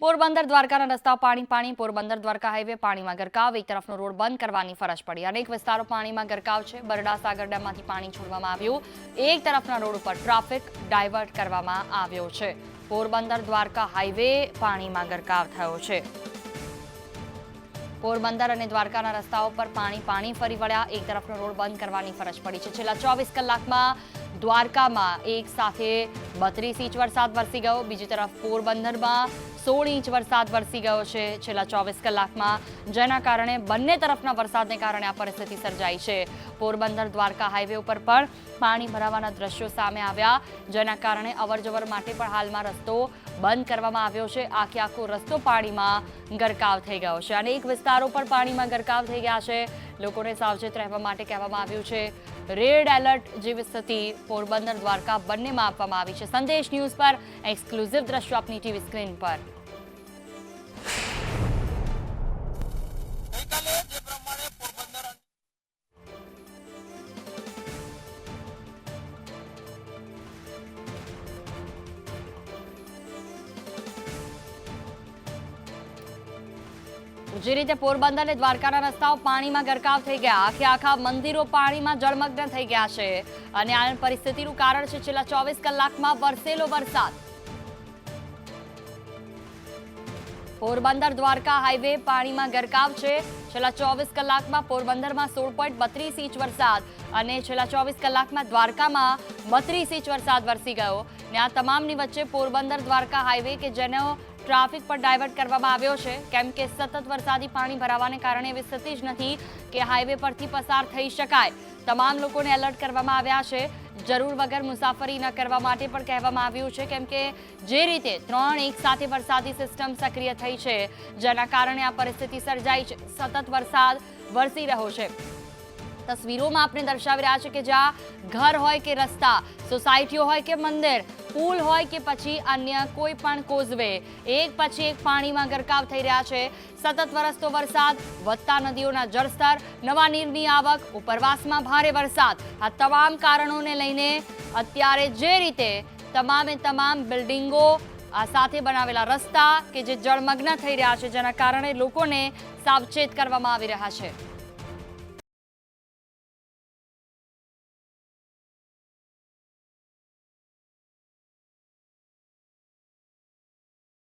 પોરબંદર દ્વારકાના રસ્તા પાણી પાણી, પોરબંદર દ્વારકા હાઈવે પાણીમાં ગરકાવ, એક તરફનો રોડ બંધ કરવાની ફરજ પડી. અનેક વિસ્તારો પાણીમાં ગરકાવ છે. બરડા સાગર ડેમમાંથી પાણી છોડવામાં આવ્યું. એક તરફના રોડ ઉપર ટ્રાફિક ડાયવર્ટ કરવામાં આવ્યો છે. પોરબંદર દ્વારકા હાઈવે પાણીમાં ગરકાવ થયો છે. પોરબંદર અને દ્વારકાના રસ્તાઓ પર પાણી પાણી ફરી વળ્યા. એક તરફનો રોડ બંધ કરવાની ફરજ પડી છે. છેલ્લા ચોવીસ કલાકમાં દ્વારકામાં એક સાથે બત્રીસ ઇંચ વરસાદ વરસી ગયો. બીજી તરફ પોરબંદરમાં સોળ ઇંચ વરસાદ વરસી ગયો છે છેલ્લા ચોવીસ કલાકમાં, જેના કારણે બંને તરફના વરસાદને કારણે આ પરિસ્થિતિ સર્જાઈ છે. પોરબંદર દ્વારકા હાઈવે ઉપર પણ પાણી ભરાવાના દ્રશ્યો સામે આવ્યા, જેના કારણે અવરજવર માટે પણ હાલમાં રસ્તો બંધ કરવામાં આવ્યો છે. આખે આખો રસ્તો પાણીમાં ગરકાવ થઈ ગયો છે અને એક વિસ્તારો પર પાણીમાં ગરકાવ થઈ ગયા છે. લોકોને સાવચેત રહેવા માટે કહેવામાં આવ્યું છે. રેડ એલર્ટ જેવી સ્થિતિ પોરબંદર દ્વારકા બંનેમાં આપવામાં આવી છે. સંદેશ ન્યૂઝ પર એક્સક્લુઝિવ દ્રશ્યો આપની ટીવી સ્ક્રીન પર. જે રીતે પોરબંદર અને દ્વારકાના રસ્તાઓ પાણીમાં ગરકાવ થઈ ગયા. આખે આખા મંદિરો પાણીમાં જળમગ્ન થઈ ગયા છે. અને આ પરિસ્થિતિનું કારણ છે, છેલ્લા ચોવીસ કલાકમાં વરસેલો વરસાદ. પોરબંદર દ્વારકા હાઈવે પાણીમાં ગરકાવ છે. છેલ્લા ચોવીસ કલાકમાં પોરબંદરમાં સોળ પોઈન્ટ બત્રીસ ઇંચ વરસાદ અને છેલ્લા ચોવીસ કલાકમાં દ્વારકામાં બત્રીસ ઇંચ વરસાદ વરસી ગયો. ને આ તમામની વચ્ચે પોરબંદર દ્વારકા હાઈવે કે જેનો ટ્રાફિક પર ડાયવર્ટ કરવામાં આવ્યો છે. કેમ કે સતત વરસાદી પાણી ભરાવાને કારણે એવી સ્થિતિ જ નથી કે હાઈવે પરથી પસાર થઈ શકાય. તમામ લોકોને એલર્ટ કરવામાં આવ્યા છે. જરૂર વગર મુસાફરી ન કરવા માટે પણ કહેવામાં આવ્યું છે કેમ કે જે રીતે ત્રણ એક સાથે વરસાદી સિસ્ટમ સક્રિય થઈ છે, જેના કારણે આ પરિસ્થિતિ સર્જાઈ છે. સતત વરસાદ વરસી રહ્યો છે. તસવીરોમાં આપણે દર્શાવી રહ્યા છે કે જ્યાં ઘર હોય કે રસ્તા, સોસાયટીઓ હોય કે મંદિર, પુલ હોય કે પછી અન્ય કોઈ પણ કોઝવે. એક પછી એક પાણીમાં ગરકાવ થઈ રહ્યા છે. સતત વરસતો વરસાદ, વધતા નદીઓના જળસ્તર, નવા નીરની આવક, ઉપરવાસમાં ભારે વરસાદ. આ તમામ કારણોને લઈને અત્યારે જે રીતે તમામે તમામ બિલ્ડિંગો આ સાથે બનાવેલા રસ્તા કે જે જળમગ્ન થઈ રહ્યા છે, જેના કારણે લોકોને સાવચેત કરવામાં આવી રહ્યા છે.